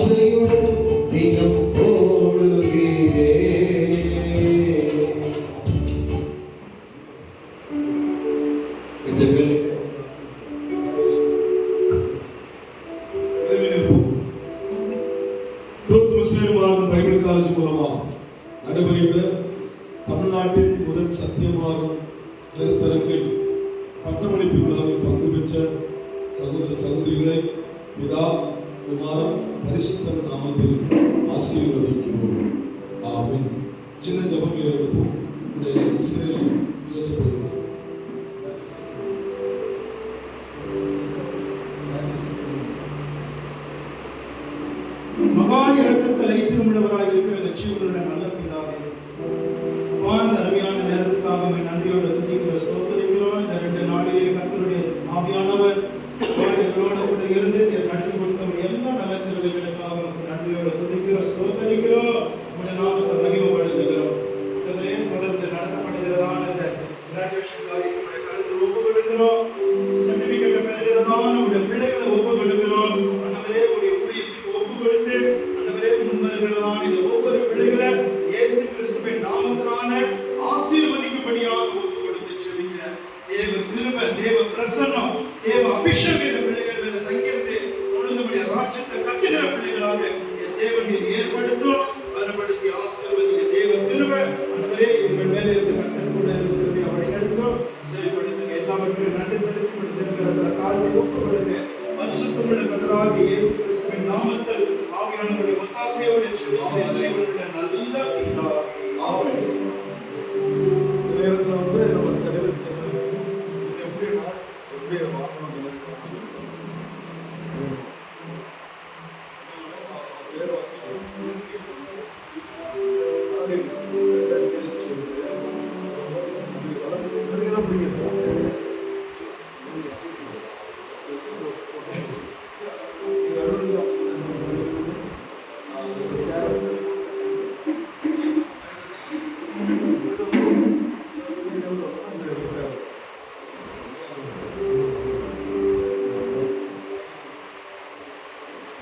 தினம் இந்த வேலை ரூத் பைபிள் காலேஜ் மூலமாக நடைபெறுகிற தமிழ்நாட்டின் முதல் சத்தியமாறும் கருத்தரங்கில் பட்டமளிப்பு விழாவில் பங்கு பெற்ற சகோதர சகோதரிகளை பிதா குமாரன் பரிசுத்த நாமத்தில் ஆசீர்வதிக்கிறோம். ஆமே சின்ன ஜபம் எடுப்போம் உடைய இஸ்ரேல் ஜோசப் மகா இரக்கத்தில் ஐசியமுள்ளவராய் இருக்கிற லட்சியமுள்ள நல்ல பிதாவே வாழ்ந்த அருமையான நேரத்துக்காக நன்றியோடு துதிக்கிற ஸ்தோத்தரிக்கிறோம். இந்த ரெண்டு நாளிலே ஆவியானவர் எங்களோட கூட இருந்து நீர் நடத்தி கிராஜுவேஷன் காரியத்தினுடைய கருத்து ஒப்பு கொடுக்கிறோம் சர்டிபிகேட் பெறுகிறதான உடைய பிள்ளைகளை ஒப்பு கொடுக்கிறோம். ஆண்டவரே உடைய ஊழியத்துக்கு ஒப்பு கொடுத்து ஆண்டவரே முன் வருகிறதான இந்த ஒவ்வொரு பிள்ளைகளை இயேசு கிறிஸ்துவின் நாமத்தினால ஆசீர்வதிக்கும்படியாக ஒப்பு கொடுத்து ஜெபிக்கிறேன். தேவ கிருபை தேவ பிரசன்னம் தேவ அபிஷேகம் இந்த பிள்ளைகள் மேல தங்கியிருந்து தொடர்ந்துபடிய ராஜ்யத்தை கட்டுகிற பிள்ளைகளாக என் தேவன் பரிசுத்தமுள்ள கத்தராக இயேசு கிறிஸ்துவின் நாமத்தில் ஆவியானவருடைய ஒத்தாசையோடு ஜீவனுள்ள நல்ல பிதாவே. ஆமென். நேரத்துல வந்து நம்ம செலவு செய்யணும் இது எப்படின்னா எப்படி வாங்கணும்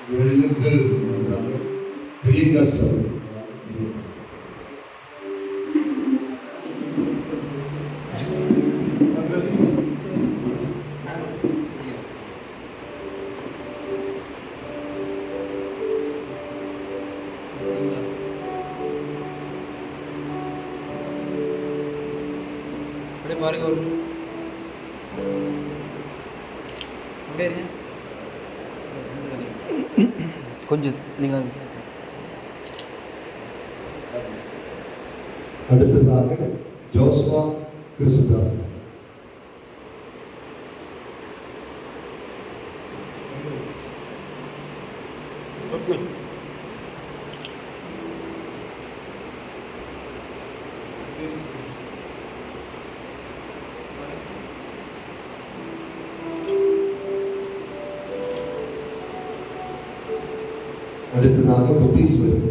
இவர்கள் முதல் பிரியங்கா சார் பாருங்க ஒரு அப்படியே கொஞ்சம் நீங்கள் அடுத்ததாக ஜோஸ்வா கிறிஸ்துதாஸ் அடுத்ததாக புத்தீஸ்வரர்.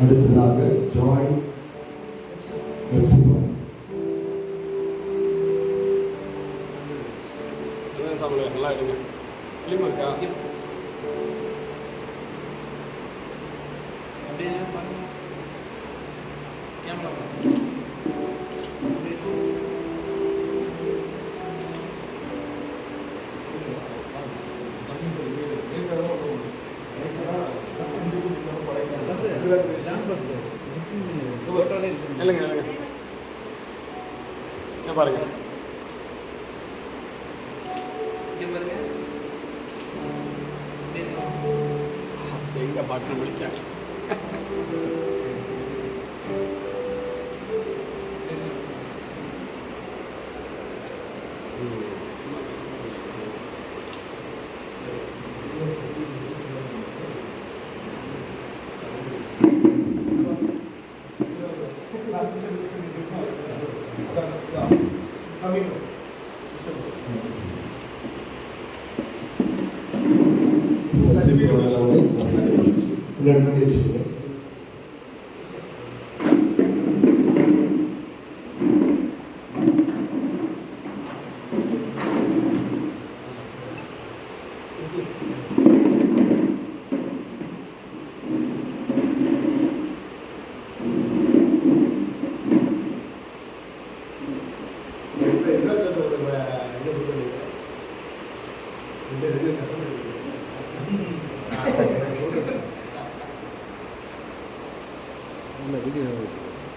அடுத்ததாக ஜாய் எப்சிபா சாப்பிடுங்க நல்லா எடுங்க ஃபிலிம் இருக்கா? அப்படியே பாருங்க. கேமரா இல்லைங்க இல்லைங்க. இங்க பாருங்க. பாருங்க. എന്റെ പാട്ടിൽ വിളിക്കാൻ Thank you. ഇവിടെ ലംഘിച്ചില്ല